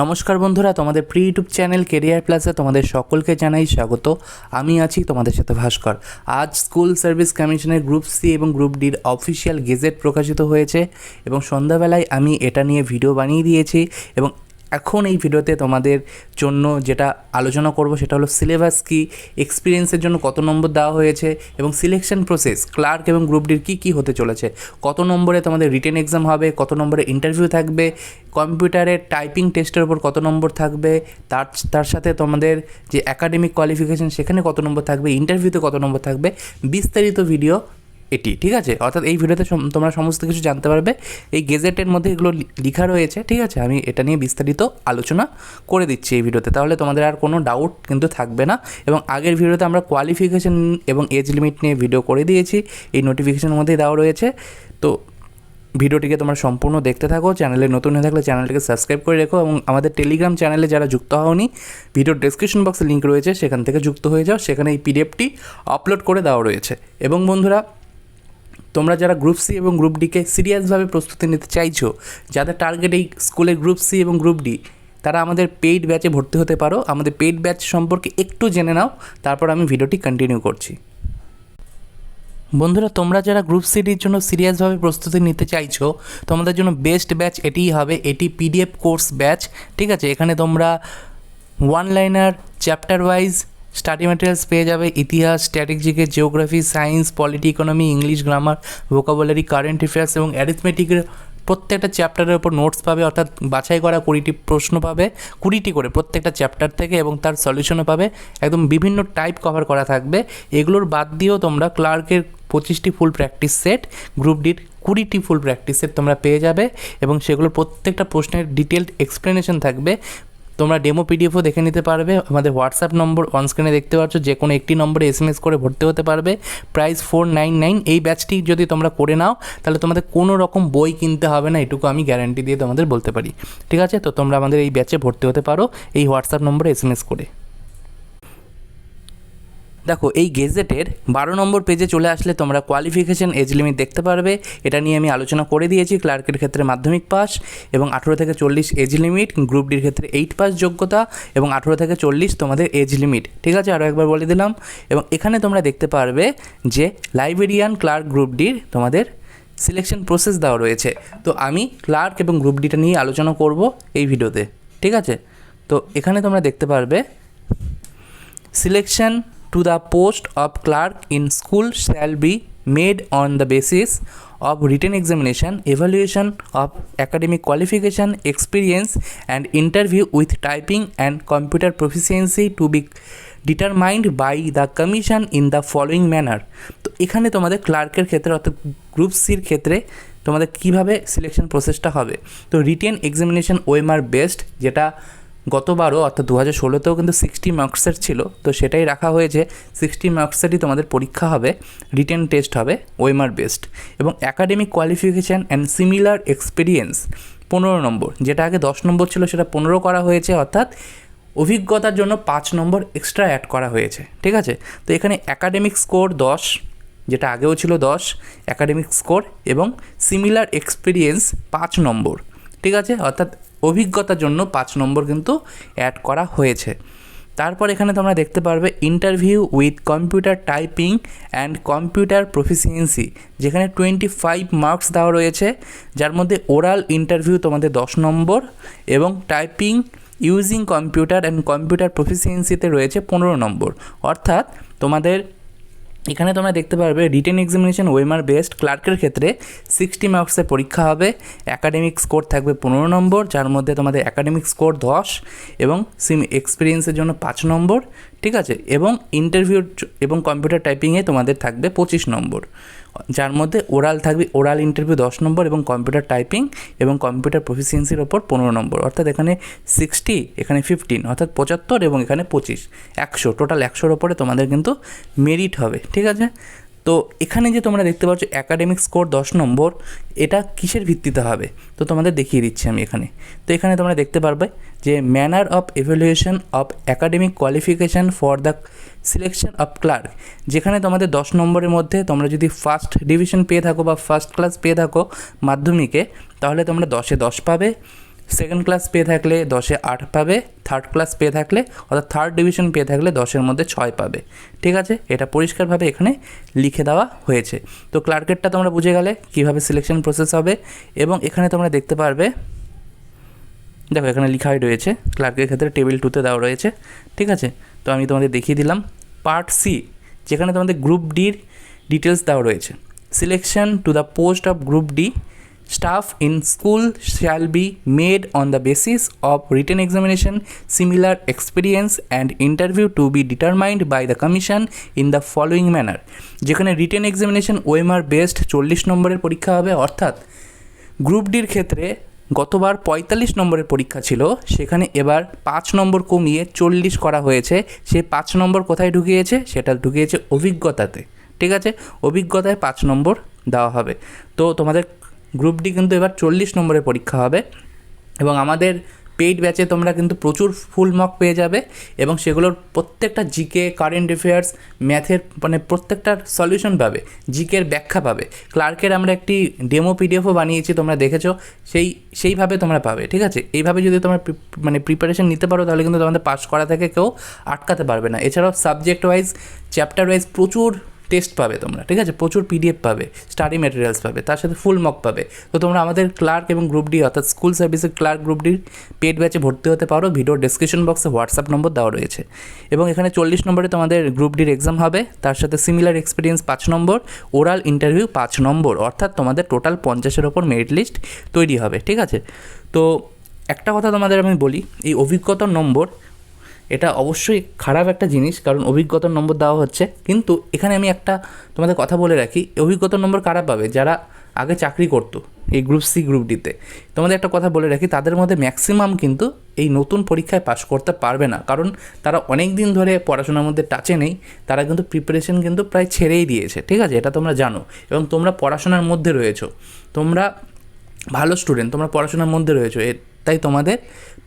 নমস্কার বন্ধুরা, তোমাদের প্রি ইউটিউব চ্যানেল কেরিয়ার প্লাসে তোমাদের সকলকে জানাই স্বাগত। আমি আছি তোমাদের সাথে ভাস্কর। আজ স্কুল সার্ভিস কমিশনের গ্রুপ সি এবং গ্রুপ ডির অফিসিয়াল গেজেট প্রকাশিত হয়েছে এবং সন্ধ্যাবেলায় আমি এটা নিয়ে ভিডিও বানিয়ে দিয়েছি এবং এখন এই ভিডিওতে তোমাদের জন্য যেটা আলোচনা করব সেটা হলো সিলেবাস কি এক্সপিরিয়েন্সের জন্য কত নম্বর দেওয়া হয়েছে এবং সিলেকশন প্রসেস ক্লার্ক এবং গ্রুপ ডির কী কী হতে চলেছে, কত নম্বরে তোমাদের রিটেন এক্সাম হবে, কত নম্বরে ইন্টারভিউ থাকবে কম্পিউটারের টাইপিং টেস্টের ওপর কত নম্বর থাকবে, তার তার সাথে তোমাদের যে একাডেমিক কোয়ালিফিকেশন সেখানে কত নম্বর থাকবে ইন্টারভিউতে কত নম্বর থাকবে, বিস্তারিত ভিডিও এটি, ঠিক আছে? অর্থাৎ এই ভিডিওতে তোমরা সমস্ত কিছু জানতে পারবে। এই গেজেটের মধ্যে এগুলো লেখা রয়েছে, ঠিক আছে? আমি এটা নিয়ে বিস্তারিত আলোচনা করে দিচ্ছি এই ভিডিওতে। তাহলে তোমাদের আর কোনো ডাউট কিন্তু থাকবে না। এবং আগের ভিডিওতে আমরা কোয়ালিফিকেশন এবং এজ লিমিট নিয়ে ভিডিও করে দিয়েছি। এই নোটিফিকেশনের মধ্যেই দেওয়া রয়েছে। তো ভিডিওটিকে তোমরা সম্পূর্ণ দেখতে থাকো। চ্যানেলে নতুন হয়ে থাকলে চ্যানেলটিকে সাবস্ক্রাইব করে রেখো এবং আমাদের টেলিগ্রাম চ্যানেলে যারা যুক্ত হওনি ভিডিওর ডেসক্রিপশন বক্সে লিঙ্ক রয়েছে, সেখান থেকে যুক্ত হয়ে যাও। সেখানে এই পিডিএফটি আপলোড করে দেওয়া রয়েছে। এবং বন্ধুরা তোমরা যারা গ্রুপ সি এবং গ্রুপ ডিকে সিরিয়াসভাবে প্রস্তুতি নিতে চাইছো, যাদের টার্গেট এই স্কুলের গ্রুপ সি এবং গ্রুপ ডি, তারা আমাদের পেইড ব্যাচে ভর্তি হতে পারো। আমাদের পেইড ব্যাচ সম্পর্কে একটু জেনে নাও, তারপর আমি ভিডিওটি কন্টিনিউ করছি। বন্ধুরা, তোমরা যারা গ্রুপ সিডির জন্য সিরিয়াসভাবে প্রস্তুতি নিতে চাইছো, তোমাদের জন্য বেস্ট ব্যাচ এটিই হবে, এটি পিডিএফ কোর্স ব্যাচ ঠিক আছে? এখানে তোমরা one liner chapter wise study materials পেয়ে যাবে ইতিহাস স্ট্র্যাটেজিকের geography science polity economy English grammar vocabulary current affairs এবং অ্যারিথমেটিকের প্রত্যেকটা চ্যাপ্টারের ওপর নোটস পাবে, অর্থাৎ বাছাই করা কুড়িটি প্রশ্ন পাবে, কুড়িটি করে প্রত্যেকটা চ্যাপ্টার থেকে এবং তার সলিউশনও পাবে। একদম বিভিন্ন টাইপ কভার করা থাকবে। এগুলোর বাদ দিয়েও তোমরা ক্লার্কের পঁচিশটি ফুল প্র্যাকটিস সেট গ্রুপ ডির কুড়িটি ফুল প্র্যাকটিস সেট তোমরা পেয়ে যাবে এবং সেগুলোর প্রত্যেকটা প্রশ্নের ডিটেলড এক্সপ্লেনেশন থাকবে। তোমরা ডেমো পিডিএফও দেখে নিতে পারবে। আমাদের হোয়াটসঅ্যাপ নম্বর অন স্ক্রিনে দেখতে পাচ্ছ, যে কোনো একটি নম্বরে এস এম এস করে ভর্তি হতে পারবে। প্রাইস ফোর নাইন নাইন এই ব্যাচটি যদি তোমরা করে নাও, তাহলে তোমাদের কোনো রকম বই কিনতে হবে না, এটুকু আমি গ্যারান্টি দিয়ে তোমাদের বলতে পারি। ঠিক আছে? তো তোমরা আমাদের এই ব্যাচে ভর্তি হতে পারো, এই হোয়াটসঅ্যাপ নম্বরে এস এম এস করে। দেখো, এই গেজেটের বারো নম্বর পেজে চলে আসলে তোমরা কোয়ালিফিকেশন এজ লিমিট দেখতে পারবে। এটা নিয়ে আমি আলোচনা করে দিয়েছি ক্লার্কের ক্ষেত্রে মাধ্যমিক পাস এবং আঠেরো থেকে চল্লিশ এজ লিমিট গ্রুপ ডির ক্ষেত্রে এইট পাস যোগ্যতা এবং আঠেরো থেকে চল্লিশ তোমাদের এজ লিমিট ঠিক আছে? আরও একবার বলে দিলাম। এবং এখানে তোমরা দেখতে পারবে যে লাইব্রেরিয়ান ক্লার্ক গ্রুপ ডির তোমাদের সিলেকশন প্রসেস দেওয়া রয়েছে। তো আমি ক্লার্ক এবং গ্রুপ ডিটা নিয়ে আলোচনা করব এই ভিডিওতে। ঠিক আছে? তো এখানে তোমরা দেখতে পারবে Selection to the post of clerk in school shall be made on the basis of written examination, evaluation of academic qualification, experience, and interview with typing and computer proficiency to be determined by the commission in the following manner তো এখানে তোমাদের ক্লার্কের ক্ষেত্রে অর্থাৎ group সির ক্ষেত্রে তোমাদের কীভাবে selection প্রসেসটা হবে তো রিটেন এক্সামিনেশন ওএমআর বেস্ট যেটা গতবারও, অর্থাৎ দু হাজার ষোলোতেও কিন্তু সিক্সটি মার্কসের ছিল। তো সেটাই রাখা হয়েছে সিক্সটি মার্কসেরই তোমাদের পরীক্ষা হবে রিটেন টেস্ট হবে ওয়েমার বেস্ট এবং academic qualification and similar experience পনেরো নম্বর, যেটা আগে দশ নম্বর ছিল, সেটা পনেরো করা হয়েছে, অর্থাৎ অভিজ্ঞতার জন্য পাঁচ নম্বর এক্সট্রা অ্যাড করা হয়েছে, ঠিক আছে? তো এখানে একাডেমিক স্কোর দশ, যেটা আগেও ছিল দশ একাডেমিক স্কোর এবং সিমিলার এক্সপিরিয়েন্স পাঁচ নম্বর, ঠিক আছে? অর্থাৎ অভিজ্ঞতার জন্য পাঁচ নম্বর কিন্তু অ্যাড করা হয়েছে। তারপর এখানে তোমরা দেখতে পারবে interview with computer typing and computer proficiency যেখানে টোয়েন্টি ফাইভ মার্কস দেওয়া রয়েছে, যার মধ্যে ওরাল ইন্টারভিউ তোমাদের দশ নম্বর এবং typing using computer and computer প্রফিসিয়েন্সিতে রয়েছে পনেরো নম্বর। অর্থাৎ তোমাদের এখানে তোমরা দেখতে পারবে রিটেন এক্সামিনেশন ওয়েমার বেস্ট ক্লার্কের ক্ষেত্রে সিক্সটি মার্কসের পরীক্ষা হবে। অ্যাকাডেমিক স্কোর থাকবে পনেরো নম্বর, যার মধ্যে তোমাদের অ্যাকাডেমিক স্কোর দশ এবং সিম এক্সপিরিয়েন্সের জন্য পাঁচ নম্বর। ঠিক আছে? এবং ইন্টারভিউ এবং কম্পিউটার টাইপিংয়ে তোমাদের থাকবে পঁচিশ নম্বর। যার মধ্যে ওরাল থাকবে ওরাল ইন্টারভিউ দশ নম্বর এবং কম্পিউটার টাইপিং এবং কম্পিউটার প্রফিসিয়েন্সির ওপর পনেরো নম্বর। অর্থাৎ এখানে সিক্সটি এখানে ফিফটিন অর্থাৎ পঁচাত্তর এবং এখানে পঁচিশ। একশো টোটাল একশোর ওপরে তোমাদের কিন্তু মেরিট হবে, ঠিক আছে? তো এখানে যে তোমরা দেখতে পাচ্ছ একাডেমিক স্কোর দশ নম্বর, এটা কিসের ভিত্তিতে হবে? তো তোমাদের দেখিয়ে দিচ্ছি আমি এখানে। তো এখানে তোমরা দেখতে পারবে যে manner of evaluation of academic qualification for the selection of clerk যেখানে তোমাদের দশ নম্বরের মধ্যে তোমরা যদি ফার্স্ট ডিভিশন পেয়ে থাকো বা ফার্স্ট ক্লাস পেয়ে থাকো মাধ্যমিকে, তাহলে তোমরা দশে দশ পাবে। সেকেন্ড ক্লাস পেয়ে থাকলে দশে আট পাবে থার্ড ক্লাস পেয়ে থাকলে, অর্থাৎ থার্ড ডিভিশন পেয়ে থাকলে দশের মধ্যে ছয় পাবে। ঠিক আছে? এটা পরিষ্কারভাবে এখানে লিখে দেওয়া হয়েছে। তো ক্লার্কেটটা তোমরা বুঝে গেলে কীভাবে সিলেকশন প্রসেস হবে এবং এখানে তোমরা দেখতে পারবে, দেখো এখানে লেখাই রয়েছে ক্লার্কের ক্ষেত্রে টেবিল টুতে দেওয়া রয়েছে। ঠিক আছে? তো আমি তোমাদের দেখিয়ে দিলাম। পার্ট সি যেখানে তোমাদের গ্রুপ ডির ডিটেলস দেওয়া রয়েছে। Selection to the post of group D staff in school shall be made on the basis of written examination similar experience and interview to be determined by the commission in the following manner যেখানে written examination OMR based চল্লিশ নম্বরের পরীক্ষা হবে, অর্থাৎ group ডির ক্ষেত্রে গতবার পঁয়তাল্লিশ নম্বরের পরীক্ষা ছিল, সেখানে এবার পাঁচ নম্বর কমিয়ে চল্লিশ করা হয়েছে। সেই পাঁচ নম্বর কোথায় ঢুকিয়েছে? সেটা ঢুকিয়েছে অভিজ্ঞতাতে। ঠিক আছে? অভিজ্ঞতায় পাঁচ নম্বর দেওয়া হবে। তো তোমাদের গ্রুপ ডি কিন্তু এবার চল্লিশ নম্বরের পরীক্ষা হবে এবং আমাদের পেইড ব্যাচে তোমরা কিন্তু প্রচুর ফুল মার্ক পেয়ে যাবে এবং সেগুলোর প্রত্যেকটা জিকে কারেন্ট অ্যাফেয়ার্স ম্যাথের মানে প্রত্যেকটার সলিউশন পাবে জিকের ব্যাখ্যা পাবে। ক্লার্কের আমরা একটি ডেমো পিডিএফও বানিয়েছি, তোমরা দেখেছ, সেই, সেইভাবে তোমরা পাবে, ঠিক আছে? এইভাবে যদি তোমরা মানে প্রিপারেশন নিতে পারো, তাহলে কিন্তু তোমাদের পাস করা থেকে কেউ আটকাতে পারবে না। এছাড়াও সাবজেক্ট ওয়াইজ চ্যাপ্টার ওয়াইজ প্রচুর টেস্ট পাবে তোমরা, ঠিক আছে? প্রচুর পিডিএফ পাবে স্টাডি ম্যাটেরিয়ালস পাবে, তার সাথে ফুল মক পাবে। তো তোমরা আমাদের ক্লার্ক এবং গ্রুপ ডি অর্থাৎ স্কুল সার্ভিসের ক্লার্ক গ্রুপ ডির পেড ব্যাচে ভর্তি হতে পারো। ভিডিও ডেসক্রিপশন বক্সে হোয়াটসঅ্যাপ নম্বর দেওয়া রয়েছে। এবং এখানে চল্লিশ নম্বরে তোমাদের গ্রুপ ডির এক্সাম হবে, তার সাথে সিমিলার এক্সপিরিয়েন্স পাঁচ নম্বর ওরাল ইন্টারভিউ পাঁচ নম্বর, অর্থাৎ তোমাদের টোটাল পঞ্চাশের ওপর মেরিট লিস্ট তৈরি হবে, ঠিক আছে? তো একটা কথা তোমাদের আমি বলি, এই অভিজ্ঞতার নম্বর এটা অবশ্যই খারাপ একটা জিনিস, কারণ অভিজ্ঞতার নম্বর দেওয়া হচ্ছে। কিন্তু এখানে আমি একটা তোমাদের কথা বলে রাখি, অভিজ্ঞতার নম্বর কারা পাবে? যারা আগে চাকরি করতো, এই গ্রুপ সি, গ্রুপ ডিতে। তোমাদের একটা কথা বলে রাখি, তাদের মধ্যে ম্যাক্সিমাম কিন্তু এই নতুন পরীক্ষায় পাশ করতে পারবে না। কারণ তারা অনেক দিন ধরে পড়াশোনার মধ্যে টাচে নেই, তারা কিন্তু প্রিপারেশন কিন্তু প্রায় ছেড়েই দিয়েছে, ঠিক আছে? এটা তোমরা জানো। এবং তোমরা পড়াশোনার মধ্যে রয়েছো। তোমরা ভালো স্টুডেন্ট তোমরা পড়াশোনার মধ্যে রয়েছো। তাই তোমাদের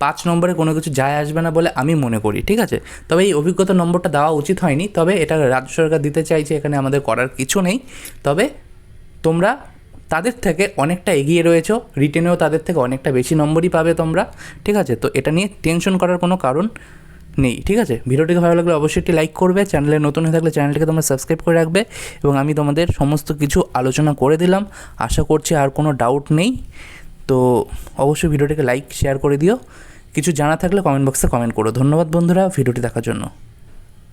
পাঁচ নম্বরে কোনো কিছু যায় আসবে না বলে আমি মনে করি, ঠিক আছে? তবে এই অভিজ্ঞতা নম্বরটা দেওয়া উচিত হয়নি, তবে এটা রাজ্য সরকার দিতে চাইছে, এখানে আমাদের করার কিছু নেই। তবে তোমরা তাদের থেকে অনেকটা এগিয়ে রয়েছো, রিটেনেও তাদের থেকে অনেকটা বেশি নম্বরই পাবে তোমরা, ঠিক আছে? তো এটা নিয়ে টেনশন করার কোনো কারণ নেই, ঠিক আছে? ভিডিওটিকে ভালো লাগলে অবশ্যই একটি লাইক করবে, চ্যানেলে নতুন হয়ে থাকলে চ্যানেলটিকে তোমরা সাবস্ক্রাইব করে রাখবে, এবং আমি তোমাদের সমস্ত কিছু আলোচনা করে দিলাম। আশা করছি আর কোনো ডাউট নেই। তো অবশ্যই ভিডিওটিকে লাইক শেয়ার করে দিও। কিছু জানা থাকলে কমেন্ট বক্সে কমেন্ট করো। ধন্যবাদ বন্ধুরা ভিডিওটি দেখার জন্য।